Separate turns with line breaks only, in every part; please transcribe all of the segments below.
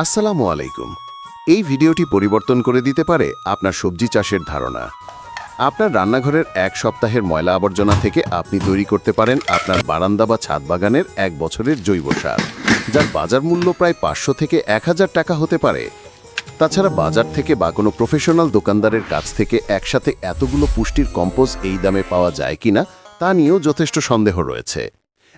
আসসালামু আলাইকুম। এই ভিডিওটি পরিবর্তন করে দিতে পারে আপনার সবজি চাষের ধারণা। আপনার রান্নাঘরের এক সপ্তাহের ময়লা আবর্জনা থেকে আপনি তৈরি করতে পারেন আপনার বারান্দা বা ছাদ বাগানের এক বছরের জৈব সার, যার বাজার মূল্য প্রায় পাঁচশো থেকে এক হাজার টাকা হতে পারে। তাছাড়া বাজার থেকে বা কোনো প্রফেশনাল দোকানদারের কাছ থেকে একসাথে এতগুলো পুষ্টির কম্পোজ এই দামে পাওয়া যায় কিনা তা নিয়েও যথেষ্ট সন্দেহ রয়েছে।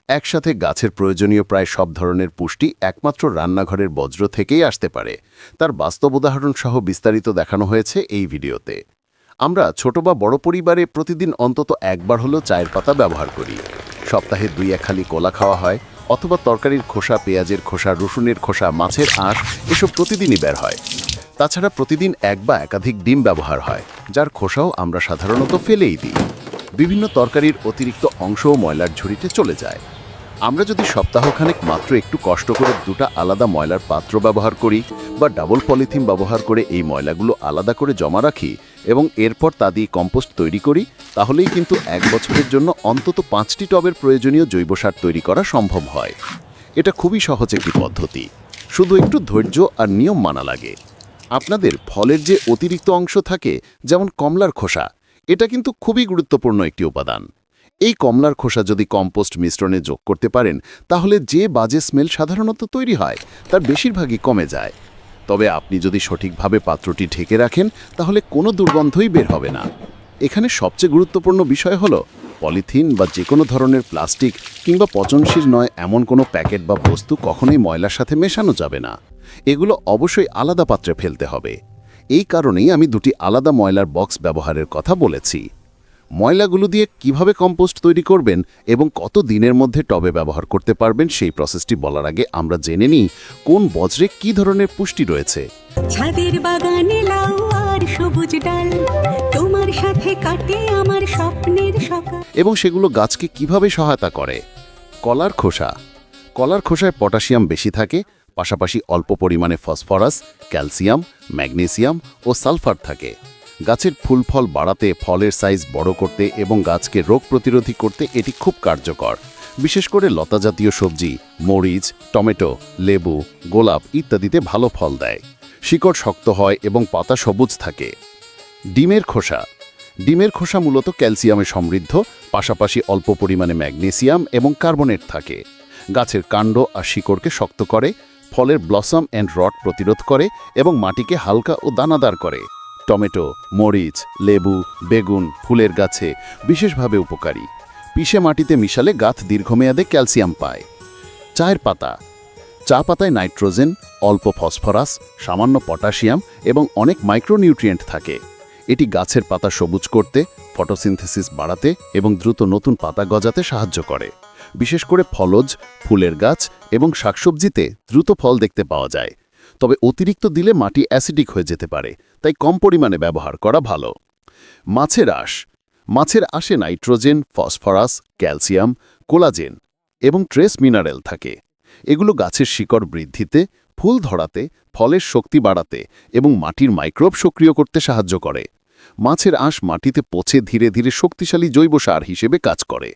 একসাথে গাছের প্রয়োজনীয় প্রায় সব ধরনের পুষ্টি একমাত্র রান্নাঘরের বজ্র থেকেই আসতে পারে। তার বাস্তব উদাহরণ সহ বিস্তারিত দেখানো হয়েছে এই ভিডিওতে। আমরা ছোট বা বড় পরিবারে প্রতিদিন অন্তত একবার হলেও চায়ের পাতা ব্যবহার করি। সপ্তাহে দুই এক খালি কোলা খাওয়া হয় অথবা তরকারির খোসা, পেঁয়াজের খোসা, রসুনের খোসা, মাছের আঁশ এসব প্রতিদিনই বের হয়। তাছাড়া প্রতিদিন এক বা একাধিক ডিম ব্যবহার হয়, যার খোসাও আমরা সাধারণত ফেলেই দিই। বিভিন্ন তরকারির অতিরিক্ত অংশও ময়লার ঝুড়িতে চলে যায়। আমরা যদি সপ্তাহখানেক মাত্র একটু কষ্ট করে দুটা আলাদা ময়লার পাত্র ব্যবহার করি বা ডাবল পলিথিন ব্যবহার করে এই ময়লাগুলো আলাদা করে জমা রাখি এবং এরপর তা দিয়ে কম্পোস্ট তৈরি করি, তাহলেই কিন্তু এক বছরের জন্য অন্তত পাঁচটি টবের প্রয়োজনীয় জৈব সার তৈরি করা সম্ভব হয়। এটা খুবই সহজ একটি পদ্ধতি। শুধু একটু ধৈর্য আর নিয়ম মানা লাগে। আপনাদের ফলের যে অতিরিক্ত অংশ থাকে, যেমন কমলার খোসা, এটা কিন্তু খুবই গুরুত্বপূর্ণ একটি উপাদান। এই কমলার খোসা যদি কম্পোস্ট মিশ্রণে যোগ করতে পারেন, তাহলে যে বাজে স্মেল সাধারণত তৈরি হয়, তার বেশিরভাগই কমে যায়। তবে আপনি যদি সঠিকভাবে পাত্রটি ঢেকে রাখেন, তাহলে কোনো দুর্গন্ধই বের হবে না। এখানে সবচেয়ে গুরুত্বপূর্ণ বিষয় হলো, পলিথিন বা যে কোনো ধরনের প্লাস্টিক কিংবা পচনশীল নয় এমন কোনো প্যাকেট বা বস্তু কখনোই ময়লার সাথে মেশানো যাবে না। এগুলো অবশ্যই আলাদা পাত্রে ফেলতে হবে। এই কারণেই আমি দুটি আলাদা ময়লার বক্স ব্যবহারের কথা বলেছি। ময়লাগুলো দিয়ে কীভাবে কম্পোস্ট তৈরি করবেন এবং কত দিনের মধ্যে টবে ব্যবহার করতে পারবেন সেই প্রসেসটি বলার আগে আমরা জেনে নিই কোন বজ্রে কী ধরনের পুষ্টি রয়েছে।
ছাদের বাগানে লাউ আর সবুজ ডাল তোমার সাথে কাটে আমার স্বপ্নের সকাল।
এবং সেগুলো গাছকে কীভাবে সহায়তা করে? কলার খোসা। কলার খোসায় পটাশিয়াম বেশি থাকে পাশাপাশি অল্প পরিমাণে ফসফরাস ক্যালসিয়াম ম্যাগনেসিয়াম ও সালফার থাকে। গাছের ফুল ফল বাড়াতে, ফলের সাইজ বড় করতে এবং গাছকে রোগ প্রতিরোধী করতে এটি খুব কার্যকর। বিশেষ করে লতাজাতীয় সবজি, মরিচ, টমেটো, লেবু, গোলাপ ইত্যাদিতে ভালো ফল দেয়। শিকড় শক্ত হয় এবং পাতা সবুজ থাকে। ডিমের খোসা। ডিমের খোসা মূলত ক্যালসিয়ামে সমৃদ্ধ, পাশাপাশি অল্প পরিমাণে ম্যাগনেসিয়াম এবং কার্বনেট থাকে। গাছের কাণ্ড আর শিকড়কে শক্ত করে, ফলের ব্লসম অ্যান্ড রড প্রতিরোধ করে এবং মাটিকে হালকা ও দানাদার করে। টমেটো, মরিচ, লেবু, বেগুন ফুলের গাছে বিশেষভাবে উপকারী। পিষে মাটিতে মিশালে গাছ দীর্ঘমেয়াদে ক্যালসিয়াম পায়। চায়ের পাতা। চা পাতায় নাইট্রোজেন, অল্প ফসফরাস, সামান্য পটাশিয়াম এবং অনেক মাইক্রোনিউট্রিয়েন্ট থাকে। এটি গাছের পাতা সবুজ করতে, ফটোসিনথেসিস বাড়াতে এবং দ্রুত নতুন পাতা গজাতে সাহায্য করে। বিশেষ করে ফলজ, ফুলের গাছ এবং শাকসবজিতে দ্রুত ফল দেখতে পাওয়া যায়। তবে অতিরিক্ত দিলে মাটি অ্যাসিডিক হয়ে যেতে পারে, তাই কম পরিমাণে ব্যবহার করা ভালো। মাছের আঁশ। মাছের আঁশে নাইট্রোজেন, ফসফরাস, ক্যালসিয়াম, কোলাজেন এবং ট্রেস মিনারেল থাকে। এগুলো গাছের শিকড় বৃদ্ধিতে, ফুল ধরাতে, ফলের শক্তি বাড়াতে এবং মাটির মাইক্রোব সক্রিয় করতে সাহায্য করে। মাছের আঁশ মাটিতে পচে ধীরে ধীরে শক্তিশালী জৈব সার হিসেবে কাজ করে।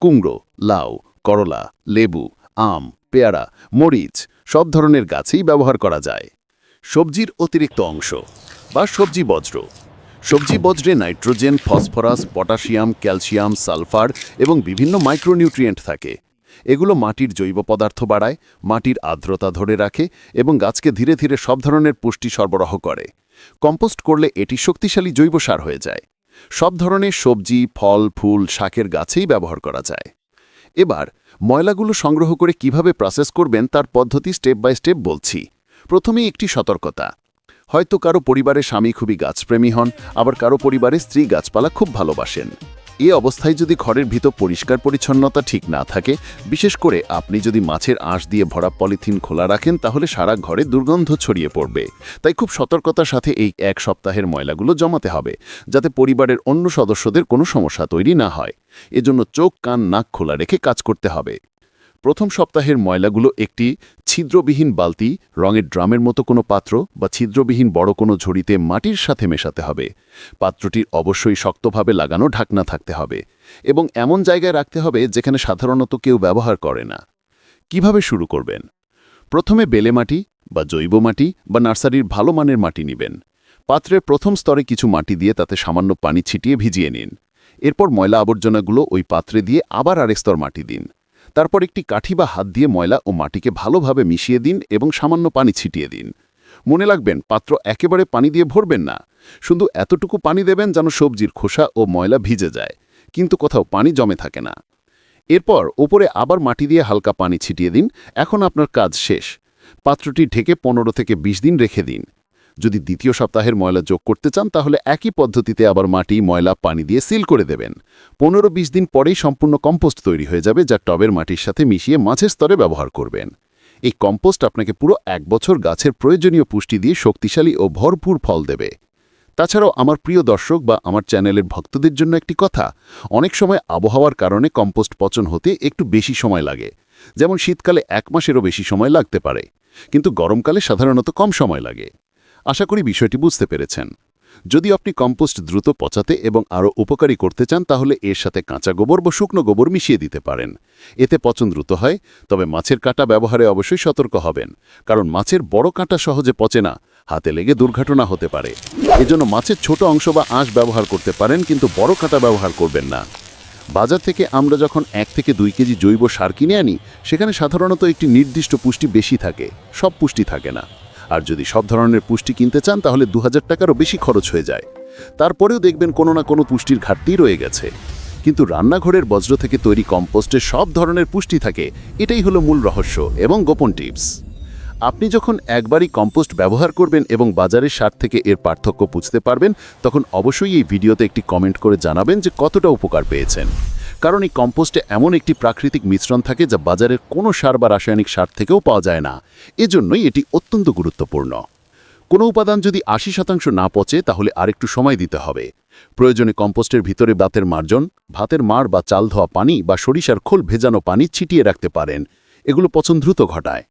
কুমড়ো, লাউ, করলা, লেবু, আম, পেয়ারা, মরিচ সব ধরনের গাছেই ব্যবহার করা যায়। সবজির অতিরিক্ত অংশ বা সবজি বজ্র সবজি বজ্রে nitrogen, phosphorus, potassium, calcium, sulphur এবং বিভিন্ন মাইক্রোনিউট্রিয়েন্ট থাকে। এগুলো মাটির জৈব পদার্থ বাড়ায়, মাটির আর্দ্রতা ধরে রাখে এবং গাছকে ধীরে ধীরে সব ধরনের পুষ্টি সরবরাহ করে। কম্পোস্ট করলে এটি শক্তিশালী জৈব সার হয়ে যায়। সব ধরনের সবজি, ফল, ফুল, শাকের গাছেই ব্যবহার করা যায়। এবার, ময়লাগুলো সংগ্রহ করে কীভাবে প্রসেস করবেন তার পদ্ধতি স্টেপ বাই স্টেপ বলছি। প্রথমেই একটি সতর্কতা। হয়তো কারও পরিবারে স্বামী খুবই গাছপ্রেমী হন, আবার কারও পরিবারে স্ত্রী গাছপালা খুব ভালোবাসেন। এ অবস্থায় যদি ঘরের ভিতর পরিষ্কার পরিচ্ছন্নতা ঠিক না থাকে, বিশেষ করে আপনি যদি মাছের আঁশ দিয়ে ভরা পলিথিন খোলা রাখেন, তাহলে সারা ঘরে দুর্গন্ধ ছড়িয়ে পড়বে। তাই খুব সতর্কতার সাথে এই এক সপ্তাহের ময়লাগুলো জমাতে হবে, যাতে পরিবারের অন্য সদস্যদের কোনো সমস্যা তৈরি না হয়। এজন্য চোখ, কান, নাক খোলা রেখে কাজ করতে হবে। প্রথম সপ্তাহের ময়লাগুলো একটি ছিদ্রবিহীন বালতি, রঙের ড্রামের মতো কোনো পাত্র বা ছিদ্রবিহীন বড় কোনো ঝুড়িতে মাটির সাথে মেশাতে হবে। পাত্রটির অবশ্যই শক্তভাবে লাগানো ঢাকনা থাকতে হবে এবং এমন জায়গায় রাখতে হবে যেখানে সাধারণত কেউ ব্যবহার করে না। কীভাবে শুরু করবেন? প্রথমে বেলে মাটি বা জৈব মাটি বা নার্সারির ভালো মানের মাটি নেবেন। পাত্রের প্রথম স্তরে কিছু মাটি দিয়ে তাতে সামান্য পানি ছিটিয়ে ভিজিয়ে নিন। এরপর ময়লা আবর্জনাগুলো ওই পাত্রে দিয়ে আবার আরেক স্তর মাটি দিন। তারপর একটি কাঠি বা হাত দিয়ে ময়লা ও মাটিকে ভালোভাবে মিশিয়ে দিন এবং সামান্য পানি ছিটিয়ে দিন। মনে রাখবেন, পাত্র একেবারে পানি দিয়ে ভরবেন না। শুধু এতটুকু পানি দেবেন যেন সবজির খোসা ও ময়লা ভিজে যায়। কিন্তু কোথাও পানি জমে থাকে না। এরপর ওপরে আবার মাটি দিয়ে হালকা পানি ছিটিয়ে দিন। এখন আপনার কাজ শেষ। পাত্রটি ঢেকে পনেরো থেকে ২০ দিন রেখে দিন। যদি দ্বিতীয় সপ্তাহের ময়লা যোগ করতে চান, তাহলে একই পদ্ধতিতে আবার মাটি, ময়লা, পানি দিয়ে সিল করে দেবেন। পনেরো বিশ দিন পরেই সম্পূর্ণ কম্পোস্ট তৈরি হয়ে যাবে, যা টবের মাটির সাথে মিশিয়ে মাছের স্তরে ব্যবহার করবেন। এই কম্পোস্ট আপনাকে পুরো এক বছর গাছের প্রয়োজনীয় পুষ্টি দিয়ে শক্তিশালী ও ভরপুর ফল দেবে। তাছাড়াও আমার প্রিয় দর্শক বা আমার চ্যানেলের ভক্তদের জন্য একটি কথা, অনেক সময় আবহাওয়ার কারণে কম্পোস্ট পচন হতে একটু বেশি সময় লাগে। যেমন শীতকালে এক মাসেরও বেশি সময় লাগতে পারে, কিন্তু গরমকালে সাধারণত কম সময় লাগে। আশা করি বিষয়টি বুঝতে পেরেছেন। যদি আপনি কম্পোস্ট দ্রুত পচাতে এবং আরও উপকারী করতে চান, তাহলে এর সাথে কাঁচা গোবর বা শুকনো গোবর মিশিয়ে দিতে পারেন। এতে পচন দ্রুত হয়, তবে মাছের কাঁটা ব্যবহারে অবশ্যই সতর্ক হবেন, কারণ মাছের বড় কাঁটা সহজে পচে না, হাতে লেগে দুর্ঘটনা হতে পারে। এজন্য মাছের ছোট অংশ বা আঁশ ব্যবহার করতে পারেন, কিন্তু বড় কাঁটা ব্যবহার করবেন না। বাজার থেকে আমরা যখন এক থেকে দুই কেজি জৈব সার কিনে আনি, সেখানে সাধারণত একটি নির্দিষ্ট পুষ্টি বেশি থাকে, সব পুষ্টি থাকে না। আর যদি সব ধরনের পুষ্টি কিনতে চান, তাহলে দু হাজার টাকারও বেশি খরচ হয়ে যায়। তারপরেও দেখবেন কোনো না কোনো পুষ্টির ঘাটতি রয়ে গেছে। কিন্তু রান্নাঘরের বজ্র থেকে তৈরি কম্পোস্টে সব ধরনের পুষ্টি থাকে, এটাই হলো মূল রহস্য এবং গোপন টিপস। আপনি যখন একবারই কম্পোস্ট ব্যবহার করবেন এবং বাজারের সার থেকে এর পার্থক্য বুঝতে পারবেন, তখন অবশ্যই এই ভিডিওতে একটি কমেন্ট করে জানাবেন যে কতটা উপকার পেয়েছেন। কারণ এই কম্পোস্টে এমন একটি প্রাকৃতিক মিশ্রণ থাকে যা বাজারের কোনো সার বা রাসায়নিক সার থেকেও পাওয়া যায় না। এজন্যই এটি অত্যন্ত গুরুত্বপূর্ণ। কোনো উপাদান যদি আশি শতাংশ না পচে, তাহলে আরেকটু সময় দিতে হবে। প্রয়োজনে কম্পোস্টের ভিতরে বাতের মার্জন, ভাতের মাড় বা চাল ধোয়া পানি বা সরিষার খোল ভেজানো পানি ছিটিয়ে রাখতে পারেন। এগুলো পচন দ্রুত ঘটায়।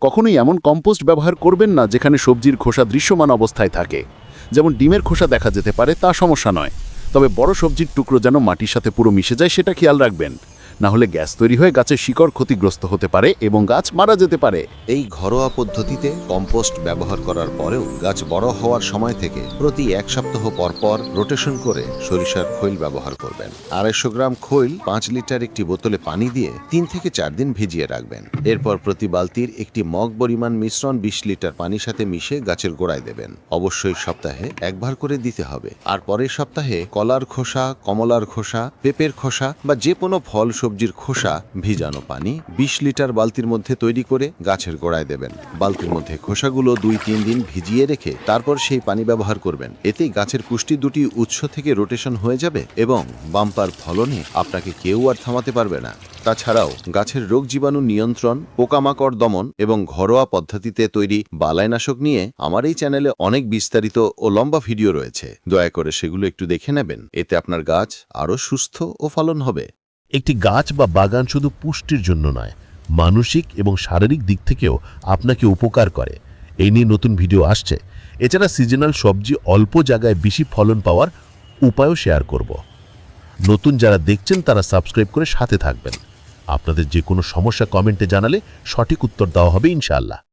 কখনোই এমন কম্পোস্ট ব্যবহার করবেন না যেখানে সবজির খোসা দৃশ্যমান অবস্থায় থাকে। যেমন ডিমের খোসা দেখা যেতে পারে, তা সমস্যা নয়। তবে বড় সবজির টুকরো যেন মাটির সাথে পুরো মিশে যায় সেটা খেয়াল রাখবেন। না হলে গ্যাস তৈরি হয়ে গাছের শিকড় ক্ষতিগ্রস্ত হতে পারে এবং গাছ মারা যেতে পারে।
এই ঘরোয়া পদ্ধতিতে কম্পোস্ট ব্যবহার করার পরেও গাছ বড় হওয়ার সময় থেকে প্রতি এক সপ্তাহ পর পর রোটেশন করে সরিষার খৈল ব্যবহার করবেন। আড়াইশো গ্রাম খৈল পাঁচ লিটার একটি বোতলে পানি দিয়ে তিন থেকে চার দিন ভিজিয়ে রাখবেন। এরপর প্রতি বালতির একটি মগ পরিমাণ মিশ্রণ বিশ লিটার পানির সাথে মিশে গাছের গোড়ায় দেবেন। অবশ্যই সপ্তাহে একবার করে দিতে হবে। আর পরের সপ্তাহে কলার খোসা, কমলার খোসা, পেঁপের খোসা বা যে কোনো ফল সবজির খোসা, ভিজানো পানি, বিশ লিটার বালতির মধ্যে তৈরি করে গাছের গোড়ায় দেবেন। বালতির মধ্যে খোসাগুলো দুই তিন দিন ভিজিয়ে রেখে তারপর সেই পানি ব্যবহার করবেন। এতেই গাছের পুষ্টি দুটি উৎস থেকে রোটেশন হয়ে যাবে এবং বাম্পার ফলনে আপনাকে কেউ আর থামাতে পারবে না। তাছাড়াও গাছের রোগ জীবাণু নিয়ন্ত্রণ, পোকামাকড় দমন এবং ঘরোয়া পদ্ধতিতে তৈরি বালাইনাশক নিয়ে আমার এই চ্যানেলে অনেক বিস্তারিত ও লম্বা ভিডিও রয়েছে। দয়া করে সেগুলো একটু দেখে নেবেন। এতে আপনার গাছ আরও সুস্থ ও ফলন হবে।
একটি গাছ বা বাগান শুধু পুষ্টির জন্য নয়, মানসিক এবং শারীরিক দিক থেকেও আপনাকে উপকার করে। এই নিয়ে নতুন ভিডিও আসছে। এছাড়া সিজনাল সবজি অল্প জায়গায় বেশি ফলন পাওয়ার উপায়ও শেয়ার করব। নতুন যারা দেখছেন, তারা সাবস্ক্রাইব করে সাথে থাকবেন। আপনাদের যে কোনো সমস্যা কমেন্টে জানালে সঠিক উত্তর দেওয়া হবে ইনশাআল্লাহ।